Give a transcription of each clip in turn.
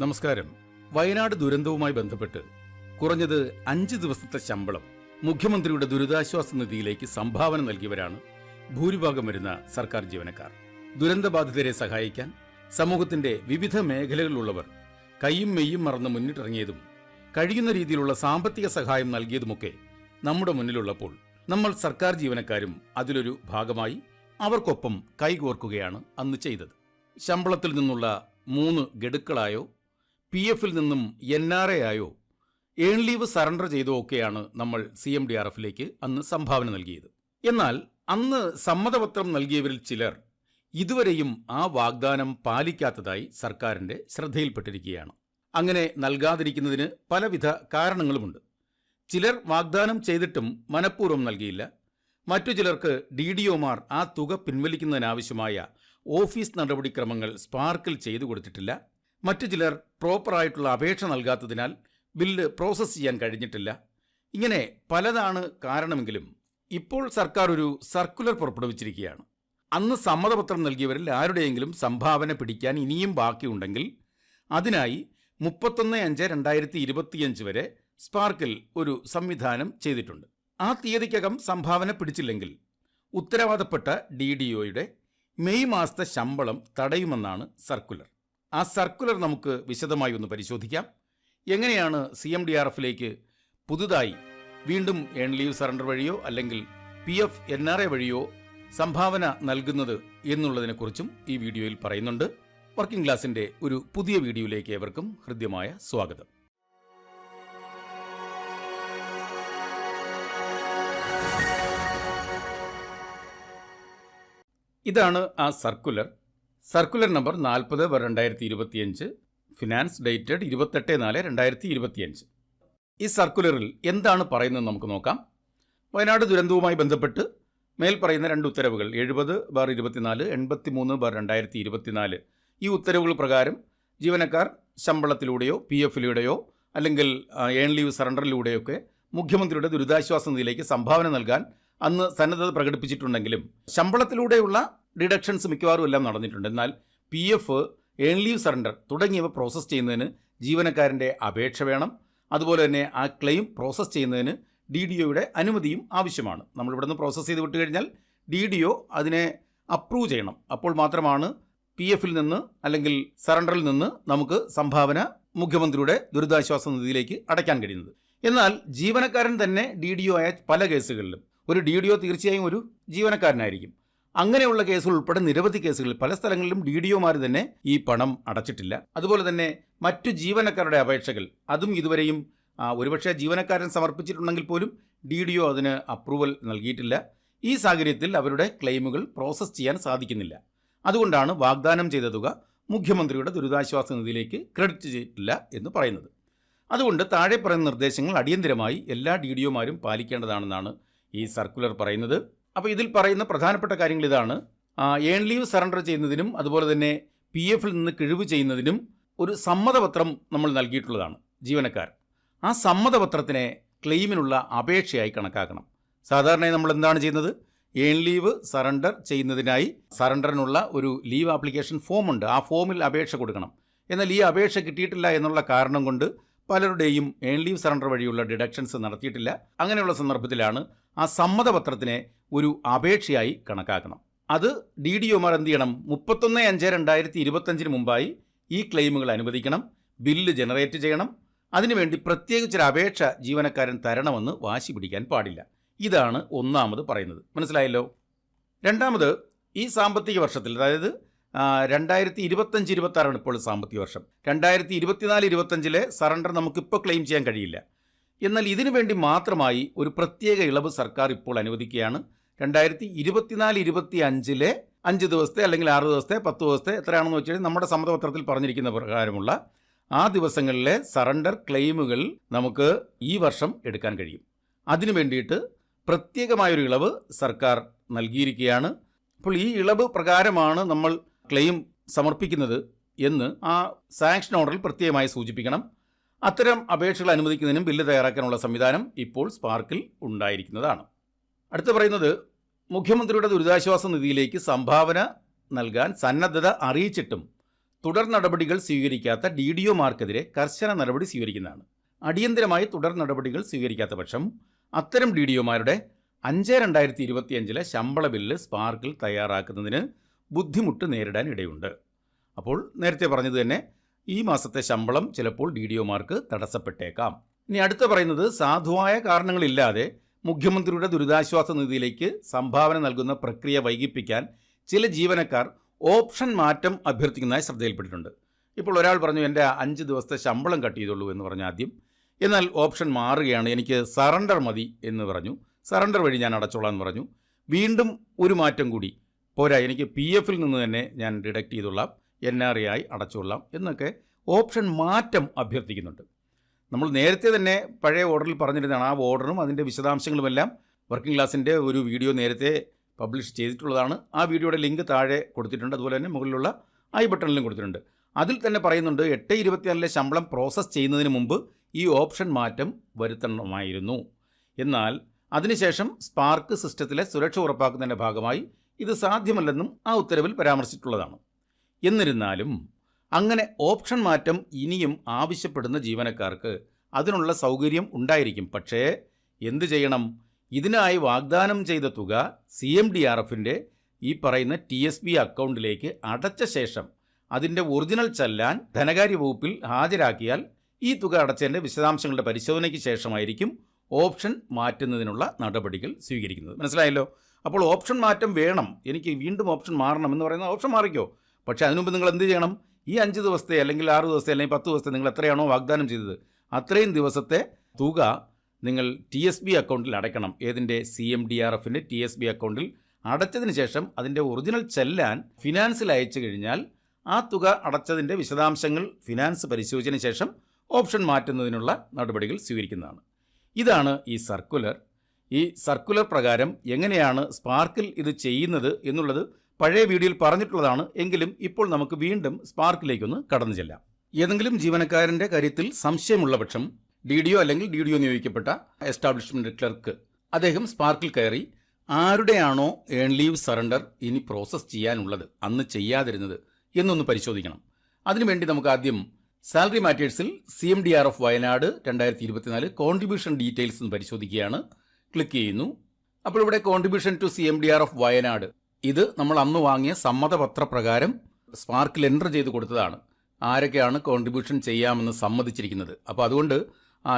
നമസ്കാരം. വയനാട് ദുരന്തവുമായി ബന്ധപ്പെട്ട് കുറഞ്ഞത് അഞ്ച് ദിവസത്തെ ശമ്പളം മുഖ്യമന്ത്രിയുടെ ദുരിതാശ്വാസ നിധിയിലേക്ക് സംഭാവന നൽകിയവരാണ് ഭൂരിഭാഗം വരുന്ന സർക്കാർ ജീവനക്കാർ. ദുരന്തബാധിതരെ സഹായിക്കാൻ സമൂഹത്തിന്റെ വിവിധ മേഖലകളിലുള്ളവർ കൈയും മെയ്യും മറന്ന് മുന്നിട്ടിറങ്ങിയതും കഴിയുന്ന രീതിയിലുള്ള സാമ്പത്തിക സഹായം നൽകിയതുമൊക്കെ നമ്മുടെ മുന്നിലുള്ളപ്പോൾ നമ്മൾ സർക്കാർ ജീവനക്കാരും അതിലൊരു ഭാഗമായി അവർക്കൊപ്പം കൈകോർക്കുകയാണ് അന്ന് ചെയ്തത്. ശമ്പളത്തിൽ നിന്നുള്ള മൂന്ന് ഗഡുക്കളായോ പി എഫിൽ നിന്നും എൻ ആർ എ ആയോ ഏൺ ലീവ് സറണ്ടർ ചെയ്തോ ഒക്കെയാണ് നമ്മൾ സി എം ഡി ആർ എഫിലേക്ക് അന്ന് സംഭാവന നൽകിയത്. എന്നാൽ അന്ന് സമ്മതപത്രം നൽകിയവരിൽ ചിലർ ഇതുവരെയും ആ വാഗ്ദാനം പാലിക്കാത്തതായി സർക്കാരിന്റെ ശ്രദ്ധയിൽപ്പെട്ടിരിക്കുകയാണ്. അങ്ങനെ നൽകാതിരിക്കുന്നതിന് പലവിധ കാരണങ്ങളുമുണ്ട്. ചിലർ വാഗ്ദാനം ചെയ്തിട്ടും മനഃപൂർവം നൽകിയില്ല. മറ്റു ചിലർക്ക് ഡി ഡി ഒമാർ ആ തുക പിൻവലിക്കുന്നതിനാവശ്യമായ ഓഫീസ് നടപടിക്രമങ്ങൾ സ്പാർക്കിൽ ചെയ്തു കൊടുത്തിട്ടില്ല. മറ്റു ചിലർ പ്രോപ്പറായിട്ടുള്ള അപേക്ഷ നൽകാത്തതിനാൽ ബില്ല് പ്രോസസ്സ് ചെയ്യാൻ കഴിഞ്ഞിട്ടില്ല. ഇങ്ങനെ പലതാണ് കാരണമെങ്കിലും ഇപ്പോൾ സർക്കാർ ഒരു സർക്കുലർ പുറപ്പെടുവിച്ചിരിക്കുകയാണ്. അന്ന് സമ്മതപത്രം നൽകിയവരിൽ ആരുടെയെങ്കിലും സംഭാവന പിടിക്കാൻ ഇനിയും ബാക്കിയുണ്ടെങ്കിൽ അതിനായി മുപ്പത്തൊന്ന് അഞ്ച് രണ്ടായിരത്തി ഇരുപത്തിയഞ്ച് വരെ സ്പാർക്കിൽ ഒരു സംവിധാനം ചെയ്തിട്ടുണ്ട്. ആ തീയതിക്കകം സംഭാവന പിടിച്ചില്ലെങ്കിൽ ഉത്തരവാദപ്പെട്ട ഡി ഡി ഒയുടെ മെയ് മാസത്തെ ശമ്പളം തടയുമെന്നാണ് സർക്കുലർ ആ സർക്കുലർ നമുക്ക് വിശദമായി ഒന്ന് പരിശോധിക്കാം. എങ്ങനെയാണ് സി എം ഡി ആർ എഫിലേക്ക് പുതുതായി വീണ്ടും ഏൺ ലീവ് സറണ്ടർ വഴിയോ അല്ലെങ്കിൽ P F N R A വഴിയോ സംഭാവന നൽകുന്നത് എന്നുള്ളതിനെക്കുറിച്ചും ഈ വീഡിയോയിൽ പറയുന്നുണ്ട്. വർക്കിംഗ് ക്ലാസിന്റെ ഒരു പുതിയ വീഡിയോയിലേക്ക് ഏവർക്കും ഹൃദ്യമായ സ്വാഗതം. ഇതാണ് ആ സർക്കുലർ. സർക്കുലർ നമ്പർ നാൽപ്പത് രണ്ടായിരത്തി ഇരുപത്തിയഞ്ച് ഫിനാൻസ് ഡേറ്റഡ് ഇരുപത്തെട്ട് നാല് രണ്ടായിരത്തി ഇരുപത്തിയഞ്ച് ഈ സർക്കുലറിൽ എന്താണ് പറയുന്നത് നമുക്ക് നോക്കാം. വയനാട് ദുരന്തവുമായി ബന്ധപ്പെട്ട് മേൽ പറയുന്ന രണ്ട് ഉത്തരവുകൾ എഴുപത് ബാർ ഇരുപത്തിനാല് എൺപത്തി മൂന്ന് ബാർ രണ്ടായിരത്തി ഇരുപത്തിനാല് ഈ ഉത്തരവുകൾ പ്രകാരം ജീവനക്കാർ ശമ്പളത്തിലൂടെയോ പി എഫിലൂടെയോ അല്ലെങ്കിൽ ഏൺ ലീവ് സറണ്ടറിലൂടെയൊക്കെ മുഖ്യമന്ത്രിയുടെ ദുരിതാശ്വാസ നിധിയിലേക്ക് സംഭാവന നൽകാൻ അന്ന് സന്നദ്ധത പ്രകടിപ്പിച്ചിട്ടുണ്ടെങ്കിലും ശമ്പളത്തിലൂടെയുള്ള ഡിഡക്ഷൻസ് മിക്കവാറും എല്ലാം നടന്നിട്ടുണ്ട്. എന്നാൽ P F earn leave surrender തുടങ്ങിയവ പ്രോസസ്സ് ചെയ്യുന്നതിന് ജീവനക്കാരന്റെ അപേക്ഷ വേണം. അതുപോലെ തന്നെ ആ ക്ലെയിം പ്രോസസ്സ് ചെയ്യുന്നതിന് ഡി ഡി ഒയുടെ അനുമതിയും ആവശ്യമാണ്. നമ്മളിവിടെ നിന്ന് പ്രോസസ്സ് ചെയ്ത് വിട്ട് കഴിഞ്ഞാൽ ഡി ഡി ഒ അതിനെ അപ്രൂവ് ചെയ്യണം. അപ്പോൾ മാത്രമാണ് പി എഫിൽ നിന്ന് അല്ലെങ്കിൽ സറണ്ടറിൽ നിന്ന് നമുക്ക് സംഭാവന മുഖ്യമന്ത്രിയുടെ ദുരിതാശ്വാസ നിധിയിലേക്ക് അടയ്ക്കാൻ കഴിയുന്നത്. എന്നാൽ ജീവനക്കാരൻ തന്നെ ഡി ഡി ഒ ആയ പല കേസുകളിലും ഒരു ഡി ഡി ഒ തീർച്ചയായും ഒരു ജീവനക്കാരനായിരിക്കും. അങ്ങനെയുള്ള കേസുകൾ ഉൾപ്പെടെ നിരവധി കേസുകളിൽ പല സ്ഥലങ്ങളിലും ഡി ഡി ഒമാർ തന്നെ ഈ പണം അടച്ചിട്ടില്ല. അതുപോലെ തന്നെ മറ്റു ജീവനക്കാരുടെ അപേക്ഷകൾ അതും ഇതുവരെയും ഒരുപക്ഷെ ജീവനക്കാരൻ സമർപ്പിച്ചിട്ടുണ്ടെങ്കിൽ പോലും ഡി ഡി ഒ അതിന് അപ്രൂവൽ നൽകിയിട്ടില്ല. ഈ സാഹചര്യത്തിൽ അവരുടെ ക്ലെയിമുകൾ പ്രോസസ്സ് ചെയ്യാൻ സാധിക്കുന്നില്ല. അതുകൊണ്ടാണ് വാഗ്ദാനം ചെയ്ത തുക മുഖ്യമന്ത്രിയുടെ ദുരിതാശ്വാസ നിധിയിലേക്ക് ക്രെഡിറ്റ് ചെയ്തിട്ടില്ല എന്ന് പറയുന്നത്. അതുകൊണ്ട് താഴെ പറയുന്ന നിർദ്ദേശങ്ങൾ അടിയന്തിരമായി എല്ലാ ഡി ഡി ഒമാരും പാലിക്കേണ്ടതാണെന്നാണ് ഈ സർക്കുലർ പറയുന്നത്. അപ്പോൾ ഇതിൽ പറയുന്ന പ്രധാനപ്പെട്ട കാര്യങ്ങൾ ഇതാണ്. ഏൺ ലീവ് സറണ്ടർ ചെയ്യുന്നതിനും അതുപോലെ തന്നെ പി എഫിൽ നിന്ന് കിഴിവ് ചെയ്യുന്നതിനും ഒരു സമ്മതപത്രം നമ്മൾ നൽകിയിട്ടുള്ളതാണ് ജീവനക്കാർ. ആ സമ്മതപത്രത്തിനെ ക്ലെയിമിനുള്ള അപേക്ഷയായി കണക്കാക്കണം. സാധാരണയായി നമ്മൾ എന്താണ് ചെയ്യുന്നത്? ഏൺ ലീവ് സറണ്ടർ ചെയ്യുന്നതിനായി സറണ്ടറിനുള്ള ഒരു ലീവ് ആപ്ലിക്കേഷൻ ഫോം ഉണ്ട്. ആ ഫോമിൽ അപേക്ഷ കൊടുക്കണം. എന്നാൽ ഈ അപേക്ഷ കിട്ടിയിട്ടില്ല എന്നുള്ള കാരണം കൊണ്ട് പലരുടെയും ഏൺ ലീവ് സറണ്ടർ വഴിയുള്ള ഡിഡക്ഷൻസ് നടത്തിയിട്ടില്ല. അങ്ങനെയുള്ള സന്ദർഭത്തിലാണ് ആ സമ്മതപത്രത്തിനെ ഒരു അപേക്ഷയായി കണക്കാക്കണം. അത് ഡി ഡി ഒമാർ എന്ത് ചെയ്യണം? മുപ്പത്തൊന്ന് അഞ്ച് രണ്ടായിരത്തി ഇരുപത്തഞ്ചിന് മുമ്പായി ഈ ക്ലെയിമുകൾ അനുവദിക്കണം ബില്ല് ജനറേറ്റ് ചെയ്യണം അതിനുവേണ്ടി പ്രത്യേകിച്ചൊരു അപേക്ഷ ജീവനക്കാരൻ തരണമെന്ന് വാശി പിടിക്കാൻ പാടില്ല. ഇതാണ് ഒന്നാമത് പറയുന്നത്. മനസ്സിലായല്ലോ? രണ്ടാമത് ഈ സാമ്പത്തിക വർഷത്തിൽ അതായത് രണ്ടായിരത്തി ഇരുപത്തഞ്ച് ഇരുപത്തി ആറാണ് ഇപ്പോൾ സാമ്പത്തിക വർഷം. രണ്ടായിരത്തി ഇരുപത്തിനാല് ഇരുപത്തഞ്ചിലെ സറണ്ടർ നമുക്കിപ്പോൾ ക്ലെയിം ചെയ്യാൻ കഴിയില്ല. എന്നാൽ ഇതിനു വേണ്ടി മാത്രമായി ഒരു പ്രത്യേക ഇളവ് സർക്കാർ ഇപ്പോൾ അനുവദിക്കുകയാണ്. രണ്ടായിരത്തി ഇരുപത്തിനാല് ഇരുപത്തി അഞ്ചിലെ അഞ്ച് ദിവസത്തെ അല്ലെങ്കിൽ ആറ് ദിവസത്തെ പത്ത് ദിവസത്തെ എത്രയാണെന്ന് വെച്ചാൽ നമ്മുടെ സമ്മതപത്രത്തിൽ പറഞ്ഞിരിക്കുന്ന പ്രകാരമുള്ള ആ ദിവസങ്ങളിലെ സറണ്ടർ ക്ലെയിമുകൾ നമുക്ക് ഈ വർഷം എടുക്കാൻ കഴിയും. അതിനു വേണ്ടിയിട്ട് പ്രത്യേകമായൊരു ഇളവ് സർക്കാർ നൽകിയിരിക്കുകയാണ്. അപ്പോൾ ഈ ഇളവ് പ്രകാരമാണ് നമ്മൾ ക്ലെയിം സമർപ്പിക്കുന്നത് എന്ന് ആ സാങ്ഷൻ ഓർഡറിൽ പ്രത്യേകമായി സൂചിപ്പിക്കണം. അത്തരം അപേക്ഷകൾ അനുവദിക്കുന്നതിനും ബില്ല് തയ്യാറാക്കാനുള്ള സംവിധാനം ഇപ്പോൾ സ്പാർക്കിൽ ഉണ്ടായിരിക്കുന്നതാണ്. അടുത്ത് പറയുന്നത് മുഖ്യമന്ത്രിയുടെ ദുരിതാശ്വാസ നിധിയിലേക്ക് സംഭാവന നൽകാൻ സന്നദ്ധത അറിയിച്ചിട്ടും തുടർ നടപടികൾ സ്വീകരിക്കാത്ത ഡി ഡി ഒമാർക്കെതിരെ കർശന നടപടി സ്വീകരിക്കുന്നതാണ്. അടിയന്തരമായി തുടർ നടപടികൾ സ്വീകരിക്കാത്ത പക്ഷം അത്തരം ഡി ഡി ഒമാരുടെ അഞ്ച് രണ്ടായിരത്തി ഇരുപത്തിയഞ്ചിലെ ശമ്പള ബില്ല് സ്പാർക്കിൽ തയ്യാറാക്കുന്നതിന് ബുദ്ധിമുട്ട് നേരിടാൻ ഇടയുണ്ട്. അപ്പോൾ നേരത്തെ പറഞ്ഞത് തന്നെ ഈ മാസത്തെ ശമ്പളം ചിലപ്പോൾ ഡി ഡി ഒമാർക്ക് തടസ്സപ്പെട്ടേക്കാം. ഇനി അടുത്ത പറയുന്നത് സാധുവായ കാരണങ്ങളില്ലാതെ മുഖ്യമന്ത്രിയുടെ ദുരിതാശ്വാസ നിധിയിലേക്ക് സംഭാവന നൽകുന്ന പ്രക്രിയ വൈകിപ്പിക്കാൻ ചില ജീവനക്കാർ ഓപ്ഷൻ മാറ്റം അഭ്യർത്ഥിക്കുന്നതായി ശ്രദ്ധയിൽപ്പെട്ടിട്ടുണ്ട്. ഇപ്പോൾ ഒരാൾ പറഞ്ഞു എന്റെ അഞ്ച് ദിവസത്തെ ശമ്പളം കട്ട് ചെയ്തുള്ളൂ എന്ന് പറഞ്ഞ ആദ്യം. എന്നാൽ ഓപ്ഷൻ മാറുകയാണ്. എനിക്ക് സറണ്ടർ മതി എന്ന് പറഞ്ഞു. സറണ്ടർ വഴി ഞാൻ അടച്ചോളാം എന്ന് പറഞ്ഞു. വീണ്ടും ഒരു മാറ്റം കൂടി. പോരാ എനിക്ക് പി എഫിൽ നിന്ന് തന്നെ ഞാൻ ഡിഡക്റ്റ് ചെയ്തോളാം. എൻ ആർ എ ആയി അടച്ചുകൊള്ളാം എന്നൊക്കെ ഓപ്ഷൻ മാറ്റം അഭ്യർത്ഥിക്കുന്നുണ്ട്. നമ്മൾ നേരത്തെ തന്നെ പഴയ ഓർഡറിൽ പറഞ്ഞിരുന്നതാണ് ആ ഓർഡറും അതിന്റെ വിശദാംശങ്ങളുമെല്ലാം വർക്കിംഗ് ക്ലാസിന്റെ ഒരു വീഡിയോ നേരത്തെ പബ്ലിഷ് ചെയ്തിട്ടുള്ളതാണ്. ആ വീഡിയോയുടെ ലിങ്ക് താഴെ കൊടുത്തിട്ടുണ്ട്. അതുപോലെ തന്നെ മുകളിലുള്ള ഐ ബട്ടണിലും കൊടുത്തിട്ടുണ്ട്. അതിൽ തന്നെ പറയുന്നുണ്ട് എട്ട് ഇരുപത്തിയാറിലെ ശമ്പളം പ്രോസസ്സ് ചെയ്യുന്നതിന് മുമ്പ് ഈ ഓപ്ഷൻ മാറ്റം വരുത്തണമായിരുന്നു. എന്നാൽ അതിനുശേഷം സ്പാർക്ക് സിസ്റ്റത്തിലെ സുരക്ഷ ഉറപ്പാക്കുന്നതിന്റെ ഭാഗമായി ഇത് സാധ്യമല്ലെന്നും ആ ഉത്തരവിൽ പരാമർശിച്ചിട്ടുള്ളതാണ്. എന്നിരുന്നാലും അങ്ങനെ ഓപ്ഷൻ മാറ്റം ഇനിയും ആവശ്യപ്പെടുന്ന ജീവനക്കാർക്ക് അതിനുള്ള സൗകര്യം ഉണ്ടായിരിക്കും. പക്ഷേ എന്തു ചെയ്യണം? ഇതിനായി വാഗ്ദാനം ചെയ്ത തുക സി എം ഡി ആർ എഫിന്റെ ഈ പറയുന്ന ടി എസ് ബി അക്കൗണ്ടിലേക്ക് അടച്ച ശേഷം അതിന്റെ ഒറിജിനൽ ചെല്ലാൻ ധനകാര്യ വകുപ്പിൽ ഹാജരാക്കിയാൽ ഈ തുക അടച്ചതിന്റെ വിശദാംശങ്ങളുടെ പരിശോധനയ്ക്ക് ശേഷമായിരിക്കും ഓപ്ഷൻ മാറ്റുന്നതിനുള്ള നടപടികൾ സ്വീകരിക്കുന്നത്. മനസ്സിലായല്ലോ? അപ്പോൾ ഓപ്ഷൻ മാറ്റം വേണം. എനിക്ക് വീണ്ടും ഓപ്ഷൻ മാറണം എന്ന് പറയുന്ന ഓപ്ഷൻ മാറിക്കോ? പക്ഷേ അതിനുമുമ്പ് നിങ്ങൾ എന്ത് ചെയ്യണം? ഈ അഞ്ച് ദിവസത്തെ അല്ലെങ്കിൽ ആറ് ദിവസത്തെ അല്ലെങ്കിൽ പത്ത് ദിവസത്തെ നിങ്ങൾ എത്രയാണോ വാഗ്ദാനം ചെയ്തത് അത്രയും ദിവസത്തെ തുക നിങ്ങൾ ടി എസ് ബി അക്കൗണ്ടിൽ അടയ്ക്കണം. ഏതിന്റെ? സി എം ഡി ആർ എഫിന്റെ ടി എസ് ബി അക്കൗണ്ടിൽ അടച്ചതിന് ശേഷം അതിന്റെ ഒറിജിനൽ ചെല്ലാൻ ഫിനാൻസിൽ അയച്ചു കഴിഞ്ഞാൽ ആ തുക അടച്ചതിന്റെ വിശദാംശങ്ങൾ ഫിനാൻസ് പരിശോധിച്ചതിന് ശേഷം ഓപ്ഷൻ മാറ്റുന്നതിനുള്ള നടപടികൾ സ്വീകരിക്കുന്നതാണ്. ഇതാണ് ഈ സർക്കുലർ. ഈ സർക്കുലർ പ്രകാരം എങ്ങനെയാണ് സ്പാർക്കിൽ ഇത് ചെയ്യുന്നത് എന്നുള്ളത് പഴയ വീഡിയോയിൽ പറഞ്ഞിട്ടുള്ളതാണ്. എങ്കിലും ഇപ്പോൾ നമുക്ക് വീണ്ടും സ്പാർക്കിലേക്കൊന്ന് കടന്നു ചെല്ലാം. ഏതെങ്കിലും ജീവനക്കാരന്റെ കാര്യത്തിൽ സംശയമുള്ള പക്ഷം ഡി ഡി ഒ അല്ലെങ്കിൽ ഡി ഡി ഒ നിയോഗിക്കപ്പെട്ട എസ്റ്റാബ്ലിഷ്മെന്റ് ക്ലർക്ക് അദ്ദേഹം സ്പാർക്കിൽ കയറി ആരുടെയാണോ ഏൺ ലീവ് സറണ്ടർ ഇനി പ്രോസസ്സ് ചെയ്യാനുള്ളത് അന്ന് ചെയ്യാതിരുന്നത് എന്നൊന്ന് പരിശോധിക്കണം. അതിനുവേണ്ടി നമുക്ക് ആദ്യം salary മാറ്റേഴ്സിൽ C M D R F Wayanad രണ്ടായിരത്തി ഇരുപത്തിനാല് കോൺട്രിബ്യൂഷൻ ഡീറ്റെയിൽസ് എന്ന് പരിശോധിക്കുകയാണ്. ക്ലിക്ക് ചെയ്യുന്നു. അപ്പോൾ ഇവിടെ contribution to C M D R F Wayanad ഇത് നമ്മൾ അന്ന് വാങ്ങിയ സമ്മതപത്രപ്രകാരം സ്പാർക്കിൽ എന്റർ ചെയ്ത് കൊടുത്തതാണ്. ആരൊക്കെയാണ് കോൺട്രിബ്യൂഷൻ ചെയ്യാമെന്ന് സമ്മതിച്ചിരിക്കുന്നത്. അപ്പോൾ അതുകൊണ്ട്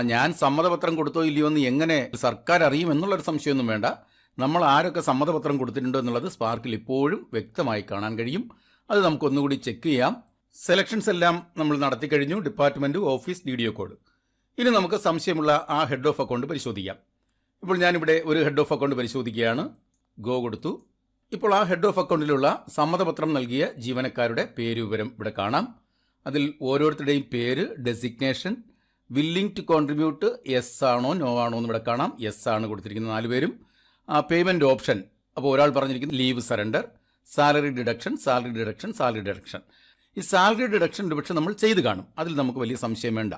ഞാൻ സമ്മതപത്രം കൊടുത്തോ ഇല്ലയോ എന്ന് എങ്ങനെ സർക്കാർ അറിയും എന്നുള്ളൊരു സംശയമൊന്നും വേണ്ട. നമ്മൾ ആരൊക്കെ സമ്മതപത്രം കൊടുത്തിട്ടുണ്ടോ എന്നുള്ളത് സ്പാർക്കിൽ ഇപ്പോഴും വ്യക്തമായി കാണാൻ കഴിയും. അത് നമുക്കൊന്നുകൂടി ചെക്ക് ചെയ്യാം. സെലക്ഷൻസ് എല്ലാം നമ്മൾ നടത്തി കഴിഞ്ഞു. Department office D D O code. ഇനി നമുക്ക് സംശയമുള്ള ആ ഹെഡ് ഓഫ് അക്കൗണ്ട് പരിശോധിക്കാം. ഇപ്പോൾ ഞാനിവിടെ ഒരു ഹെഡ് ഓഫ് അക്കൗണ്ട് പരിശോധിക്കുകയാണ്. ഗോ കൊടുത്തു. ഇപ്പോൾ ആ ഹെഡ് ഓഫ് അക്കൗണ്ടിലുള്ള സമ്മതപത്രം നൽകിയ ജീവനക്കാരുടെ പേര് വിവരം ഇവിടെ കാണാം. അതിൽ ഓരോരുത്തരുടെയും പേര് designation willing to contribute yes ആണോ നോ ആണോ എന്ന് ഇവിടെ കാണാം. എസ് ആണ് കൊടുത്തിരിക്കുന്നത് നാല് പേരും. പേയ്മെന്റ് ഓപ്ഷൻ അപ്പോൾ ഒരാൾ പറഞ്ഞിരിക്കുന്നത് leave surrender salary deduction salary deduction salary deduction ഈ സാലറി ഡിഡക്ഷൻ ഡിഡക്ഷൻ നമ്മൾ ചെയ്ത് കാണും. അതിൽ നമുക്ക് വലിയ സംശയം വേണ്ട.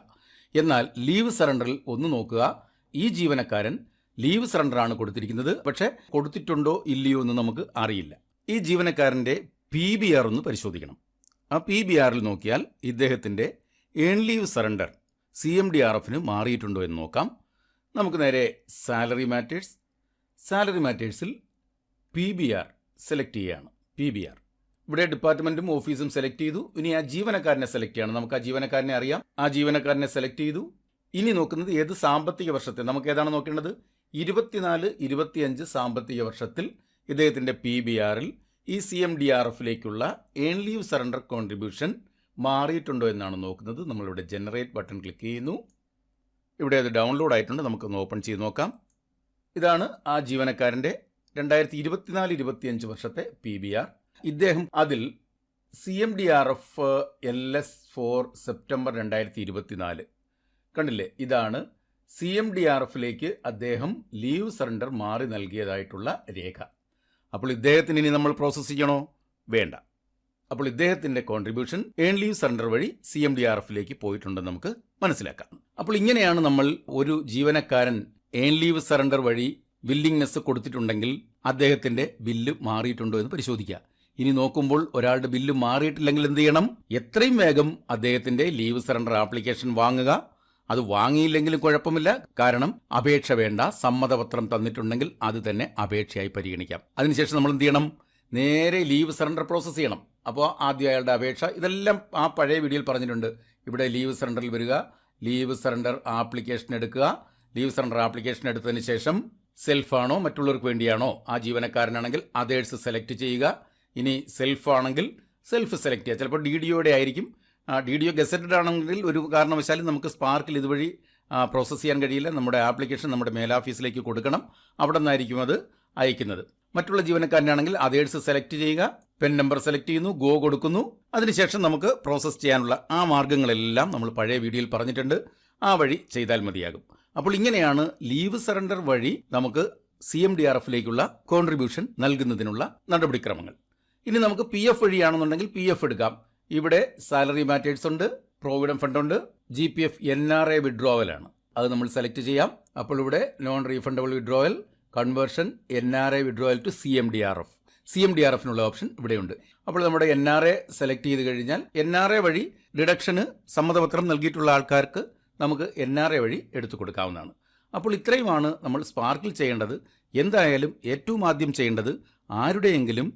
എന്നാൽ ലീവ് സറണ്ടറിൽ ഒന്ന് നോക്കുക. ഈ ജീവനക്കാരൻ ലീവ് സറണ്ടറാണ് കൊടുത്തിരിക്കുന്നത്. പക്ഷേ കൊടുത്തിട്ടുണ്ടോ ഇല്ലയോ എന്ന് നമുക്ക് അറിയില്ല. ഈ ജീവനക്കാരന്റെ പി ബി ആർ ഒന്ന് പരിശോധിക്കണം. ആ പി ബി ആറിൽ നോക്കിയാൽ ഇദ്ദേഹത്തിന്റെ earn leave surrender C M D R എഫിന് മാറിയിട്ടുണ്ടോ എന്ന് നോക്കാം. നമുക്ക് നേരെ സാലറി മാറ്റേഴ്സ്. സാലറി മാറ്റേഴ്സിൽ പി ബി ആർ സെലക്ട് ചെയ്യുകയാണ് പി ബി ആർ. ഇവിടെ ഡിപ്പാർട്ട്മെന്റും ഓഫീസും സെലക്ട് ചെയ്തു. ഇനി ആ ജീവനക്കാരനെ സെലക്ട് ചെയ്യണം. നമുക്ക് ആ ജീവനക്കാരനെ അറിയാം. ആ ജീവനക്കാരനെ സെലക്ട് ചെയ്തു. ഇനി നോക്കുന്നത് ഏത് സാമ്പത്തിക വർഷത്തെ? നമുക്ക് ഏതാണ് നോക്കേണ്ടത്? ഇരുപത്തിനാല് ഇരുപത്തിയഞ്ച് സാമ്പത്തിക വർഷത്തിൽ ഇദ്ദേഹത്തിന്റെ പി ബി ആറിൽ ഈ സി എം ഡി ആർ എഫിലേക്കുള്ള ഏൺ ലീവ് സറണ്ടർ കോൺട്രിബ്യൂഷൻ മാറിയിട്ടുണ്ടോ എന്നാണ് നോക്കുന്നത്. നമ്മളിവിടെ ജനറേറ്റ് ബട്ടൺ ക്ലിക്ക് ചെയ്യുന്നു. ഇവിടെ അത് ഡൗൺലോഡ് ആയിട്ടുണ്ട്. നമുക്കൊന്ന് ഓപ്പൺ ചെയ്ത് നോക്കാം. ഇതാണ് ആ ജീവനക്കാരന്റെ രണ്ടായിരത്തി ഇരുപത്തിനാല് ഇരുപത്തിയഞ്ച് വർഷത്തെ പി ബി ആർ. ഇദ്ദേഹം അതിൽ C M D R F L S for September രണ്ടായിരത്തി ഇരുപത്തിനാല് കണ്ടില്ലേ? ഇതാണ് സി എം ഡി ആർ എഫിലേക്ക് അദ്ദേഹം ലീവ് സറണ്ടർ മാറി നൽകിയതായിട്ടുള്ള രേഖ. അപ്പോൾ ഇദ്ദേഹത്തിന് ഇനി നമ്മൾ പ്രോസസ് ചെയ്യണോ? വേണ്ട. അപ്പോൾ ഇദ്ദേഹത്തിന്റെ കോൺട്രിബ്യൂഷൻ ഏൺ ലീവ് സറണ്ടർ വഴി സി എം ഡി ആർ എഫിലേക്ക് പോയിട്ടുണ്ടെന്ന് നമുക്ക് മനസ്സിലാക്കാം. അപ്പോൾ ഇങ്ങനെയാണ് നമ്മൾ ഒരു ജീവനക്കാരൻ ഏൺ ലീവ് സറണ്ടർ വഴി വില്ലിങ്നെസ് കൊടുത്തിട്ടുണ്ടെങ്കിൽ അദ്ദേഹത്തിന്റെ ബില്ല് മാറിയിട്ടുണ്ടോ എന്ന് പരിശോധിക്കുക. ഇനി നോക്കുമ്പോൾ ഒരാളുടെ ബില്ല് മാറിയിട്ടില്ലെങ്കിൽ എന്ത് ചെയ്യണം? എത്രയും വേഗം അദ്ദേഹത്തിന്റെ ലീവ് സറണ്ടർ ആപ്ലിക്കേഷൻ വാങ്ങുക. അത് വാങ്ങിയില്ലെങ്കിലും കുഴപ്പമില്ല. കാരണം അപേക്ഷ വേണ്ട സമ്മതപത്രം തന്നിട്ടുണ്ടെങ്കിൽ അത് തന്നെ അപേക്ഷയായി പരിഗണിക്കാം. അതിനുശേഷം നമ്മൾ എന്ത് ചെയ്യണം? നേരെ ലീവ് സറണ്ടർ പ്രോസസ്സ് ചെയ്യണം. അപ്പോൾ ആദ്യം അയാളുടെ അപേക്ഷ ഇതെല്ലാം ആ പഴയ വീഡിയോയിൽ പറഞ്ഞിട്ടുണ്ട്. ഇവിടെ ലീവ് സറണ്ടറിൽ വരിക ലീവ് സറണ്ടർ ആപ്ലിക്കേഷൻ എടുക്കുക. ലീവ് സറണ്ടർ ആപ്ലിക്കേഷൻ എടുത്തതിന് ശേഷം സെൽഫാണോ മറ്റുള്ളവർക്ക് വേണ്ടിയാണോ? ആ ജീവനക്കാരനാണെങ്കിൽ അതേഴ്സ് സെലക്ട് ചെയ്യുക. ഇനി സെൽഫാണെങ്കിൽ സെൽഫ് സെലക്ട് ചെയ്യുക. ചിലപ്പോൾ ഡി ഡിയോടെ ആയിരിക്കും. ഡി ഡി ഒ ഗസറ്റഡ് ആണെങ്കിൽ ഒരു കാരണവശാലും നമുക്ക് സ്പാർക്കിൽ ഇതുവഴി പ്രോസസ്സ് ചെയ്യാൻ കഴിയില്ല. നമ്മുടെ ആപ്ലിക്കേഷൻ നമ്മുടെ മേലാഫീസിലേക്ക് കൊടുക്കണം. അവിടെ നിന്നായിരിക്കും അത് അയക്കുന്നത്. മറ്റുള്ള ജീവനക്കാരനാണെങ്കിൽ അതേഴ്സ് സെലക്ട് ചെയ്യുക പെൻ നമ്പർ സെലക്ട് ചെയ്യുന്നു ഗോ കൊടുക്കുന്നു. അതിനുശേഷം നമുക്ക് പ്രോസസ്സ് ചെയ്യാനുള്ള ആ മാർഗങ്ങളെല്ലാം നമ്മൾ പഴയ വീഡിയോയിൽ പറഞ്ഞിട്ടുണ്ട്. ആ വഴി ചെയ്താൽ മതിയാകും. അപ്പോൾ ഇങ്ങനെയാണ് ലീവ് സറണ്ടർ വഴി നമുക്ക് സി എം ഡി ആർ എഫിലേക്കുള്ള കോൺട്രിബ്യൂഷൻ നൽകുന്നതിനുള്ള നടപടിക്രമങ്ങൾ. ഇനി നമുക്ക് പി എഫ് വഴിയാണെന്നുണ്ടെങ്കിൽ പി എഫ് എടുക്കാം. ഇവിടെ സാലറി മാറ്റേഴ്സ് ഉണ്ട് പ്രോവിഡന്റ് ഫണ്ട് ഉണ്ട് G P F N R A വിഡ്രോവലാണ് അത് നമ്മൾ സെലക്ട് ചെയ്യാം. അപ്പോൾ ഇവിടെ non refundable withdrawal conversion N R A withdrawal to C M D R F C M D R എഫിനുള്ള option ഇവിടെയുണ്ട്. അപ്പോൾ നമ്മുടെ എൻ ആർ എ സെലക്ട് ചെയ്ത് കഴിഞ്ഞാൽ എൻ ആർ എ വഴി ഡിഡക്ഷന് സമ്മതപത്രം നൽകിയിട്ടുള്ള ആൾക്കാർക്ക് നമുക്ക് എൻ ആർ എ വഴി എടുത്തു കൊടുക്കാവുന്നതാണ്. അപ്പോൾ ഇത്രയുമാണ് നമ്മൾ സ്പാർക്കിൽ ചെയ്യേണ്ടത്. എന്തായാലും ഏറ്റവും ആദ്യം ചെയ്യേണ്ടത് ആരുടെയെങ്കിലും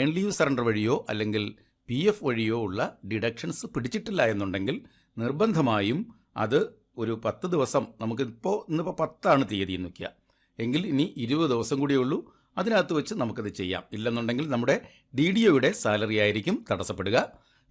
ഏൺ ലീവ് സറണ്ടർ വഴിയോ അല്ലെങ്കിൽ പി എഫ് വഴിയോ ഉള്ള ഡിഡക്ഷൻസ് പിടിച്ചിട്ടില്ല എന്നുണ്ടെങ്കിൽ നിർബന്ധമായും അത് ഒരു പത്ത് ദിവസം നമുക്കിപ്പോൾ ഇന്നിപ്പോൾ പത്താണ് തീയതി എന്ന് വയ്ക്കുക എങ്കിൽ ഇനി ഇരുപത് ദിവസം കൂടിയേ ഉള്ളൂ. അതിനകത്ത് വെച്ച് നമുക്കത് ചെയ്യാം. ഇല്ലെന്നുണ്ടെങ്കിൽ നമ്മുടെ ഡി ഡി ഒയുടെ സാലറി ആയിരിക്കും തടസ്സപ്പെടുക.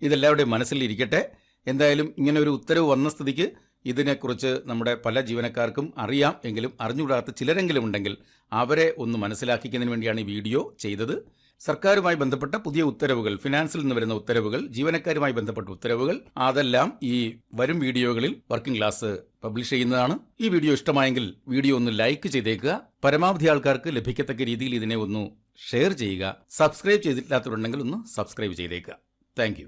ഇതെല്ലാവരുടെയും മനസ്സിലിരിക്കട്ടെ എന്തായാലും ഇങ്ങനെ ഒരു ഉത്തരവ് വന്ന സ്ഥിതിക്ക് ഇതിനെക്കുറിച്ച് നമ്മുടെ പല ജീവനക്കാർക്കും അറിയാം. എങ്കിലും അറിഞ്ഞുകൂടാത്ത ചിലരെങ്കിലും ഉണ്ടെങ്കിൽ അവരെ ഒന്ന് മനസ്സിലാക്കിക്കുന്നതിന് വേണ്ടിയാണ് ഈ വീഡിയോ ചെയ്തത്. സർക്കാരുമായി ബന്ധപ്പെട്ട പുതിയ ഉത്തരവുകൾ ഫിനാൻസിൽ നിന്ന് വരുന്ന ഉത്തരവുകൾ ജീവനക്കാരുമായി ബന്ധപ്പെട്ട ഉത്തരവുകൾ അതെല്ലാം ഈ വരും വീഡിയോകളിൽ വർക്കിംഗ് ക്ലാസ് പബ്ലിഷ് ചെയ്യുന്നതാണ്. ഈ വീഡിയോ ഇഷ്ടമായെങ്കിൽ വീഡിയോ ഒന്ന് ലൈക്ക് ചെയ്തേക്കുക. പരമാവധി ആൾക്കാർക്ക് ലഭിക്കത്തക്ക രീതിയിൽ ഇതിനെ ഒന്ന് ഷെയർ ചെയ്യുക. സബ്സ്ക്രൈബ് ചെയ്തിട്ടില്ലാത്തവരുണ്ടെങ്കിൽ ഒന്ന് സബ്സ്ക്രൈബ് ചെയ്തേക്കുക. താങ്ക്